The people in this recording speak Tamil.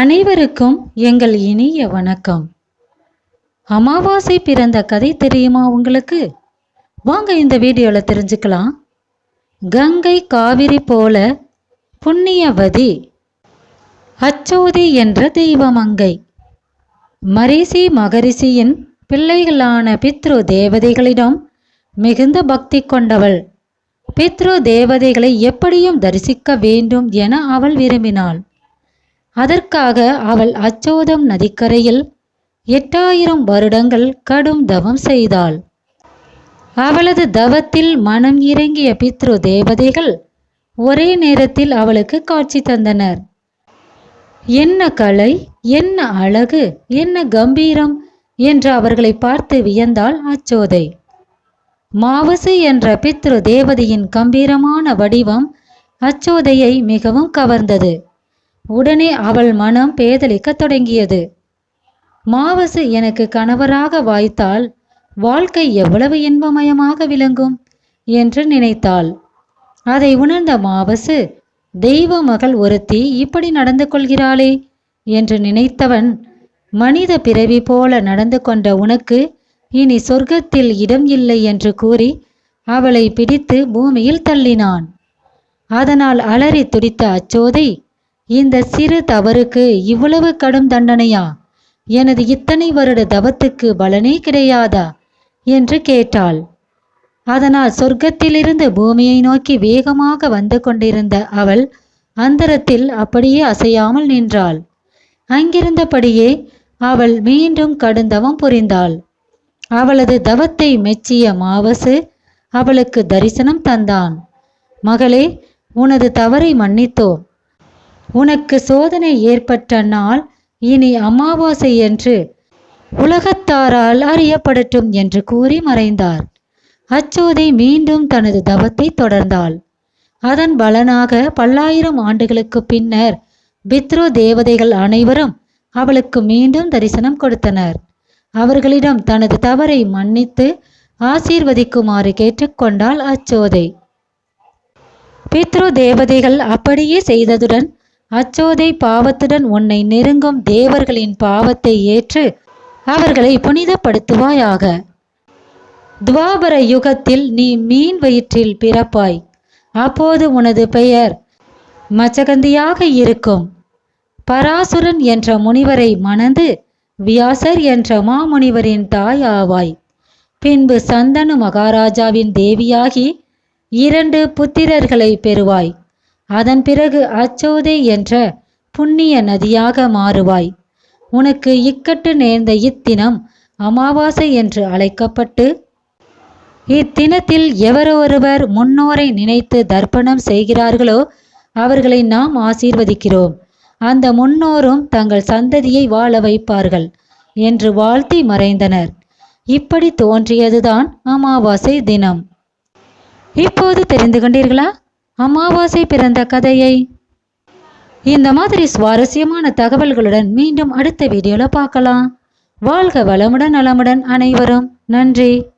அனைவருக்கும் எங்கள் இனிய வணக்கம். அமாவாசை பிறந்த கதை தெரியுமா உங்களுக்கு? வாங்க இந்த வீடியோவில் தெரிஞ்சுக்கலாம். கங்கை காவிரி போல புண்ணியவதி அச்சோதி என்ற தெய்வமங்கை. மரிசி மகரிஷியின் பிள்ளைகளான பித்ரு தேவதைகளிடம் மிகுந்த பக்தி கொண்டவள். பித்ரு தேவதைகளை எப்படியும் தரிசிக்க வேண்டும் என அவள் விரும்பினாள். அதற்காக அவள் அச்சோதம் நதிக்கரையில் எட்டாயிரம் வருடங்கள் கடும் தவம் செய்தாள். அவளது தவத்தில் மனம் இறங்கிய பித்ரு தேவதைகள் ஒரே நேரத்தில் அவளுக்கு காட்சி தந்தனர். என்ன கலை என்ன அழகு என்ன கம்பீரம் என்று அவர்களை பார்த்து வியந்தாள் அச்சோதை. மாவசு என்ற பித்ரு தேவதையின் கம்பீரமான வடிவம் அச்சோதையை மிகவும் கவர்ந்தது. உடனே அவள் மனம் பேதலிக்கத் தொடங்கியது. மாவசு எனக்கு கணவராக வாய்த்தால் வாழ்க்கை எவ்வளவு இன்பமயமாக விளங்கும் என்று நினைத்தாள். அதை உணர்ந்த மாவசு தெய்வ மகள் ஒருத்தி இப்படி நடந்து கொள்கிறாளே என்று நினைத்தவன் மனித பிறவி போல நடந்து கொண்ட உனக்கு இனி சொர்க்கத்தில் இடம் இல்லை என்று கூறி அவளை பிடித்து பூமியில் தள்ளினான். அதனால் அலறி துடித்த அச்சோதை இந்த சிறு தவறுக்கு இவ்வளவு கடும் தண்டனையா? எனது இத்தனை வருட தவத்துக்கு பலனே கிடையாதா? என்று கேட்டாள். அதனால் சொர்க்கத்திலிருந்து பூமியை நோக்கி வேகமாக வந்து கொண்டிருந்த அவள் அந்தரத்தில் அப்படியே அசையாமல் நின்றாள். அங்கிருந்தபடியே அவள் மீண்டும் கடுந்தவம் புரிந்தாள். அவளது தவத்தை மெச்சிய மாவசு அவளுக்கு தரிசனம் தந்தான். மகளே உனது தவறை மன்னித்தோம். உனக்கு சோதனை ஏற்பட்ட நாள் இனி அமாவாசை என்று உலகத்தாரால் அறியப்படட்டும் என்று கூறி மறைந்தார். அச்சோதை மீண்டும் தனது தவத்தை தொடர்ந்தாள். அதன் பலனாக பல்லாயிரம் ஆண்டுகளுக்கு பின்னர் பித்ரு தேவதைகள் அனைவரும் அவளுக்கு மீண்டும் தரிசனம் கொடுத்தனர். அவர்களிடம் தனது தவறை மன்னித்து ஆசீர்வதிக்குமாறு கேட்டுக்கொண்டாள் அச்சோதை. பித்ரு தேவதைகள் அப்படியே செய்ததுடன் அச்சோதை பாவத்துடன் உன்னை நெருங்கும் தேவர்களின் பாவத்தை ஏற்று அவர்களை புனிதப்படுத்துவாயாக. துவாபர யுகத்தில் நீ மீன் வயிற்றில் பிறப்பாய். அப்போது உனது பெயர் மச்சகந்தியாக இருக்கும். பராசுரன் என்ற முனிவரை மணந்து வியாசர் என்ற மாமுனிவரின் தாய் ஆவாய். பின்பு சந்தனு மகாராஜாவின் தேவியாகி இரண்டு புத்திரர்களை பெறுவாய். அதன் பிறகு அச்சோதை என்ற புண்ணிய நதியாக மாறுவாய். உனக்கு இக்கட்டு நேர்ந்த இத்தினம் அமாவாசை என்று அழைக்கப்பட்டு இத்தினத்தில் எவரொருவர் முன்னோரை நினைத்து தர்ப்பணம் செய்கிறார்களோ அவர்களை நாம் ஆசீர்வதிக்கிறோம். அந்த முன்னோரும் தங்கள் சந்ததியை வாழ வைப்பார்கள் என்று வாழ்த்தி மறைந்தனர். இப்படி தோன்றியதுதான் அமாவாசை தினம். இப்போது தெரிந்து கொண்டீர்களா? அமாவாசை பிறந்த கதையை. இந்த மாதிரி சுவாரஸ்யமான தகவல்களுடன் மீண்டும் அடுத்த வீடியோல பார்க்கலாம். வாழ்க வளமுடன் நலமுடன் அனைவரும். நன்றி.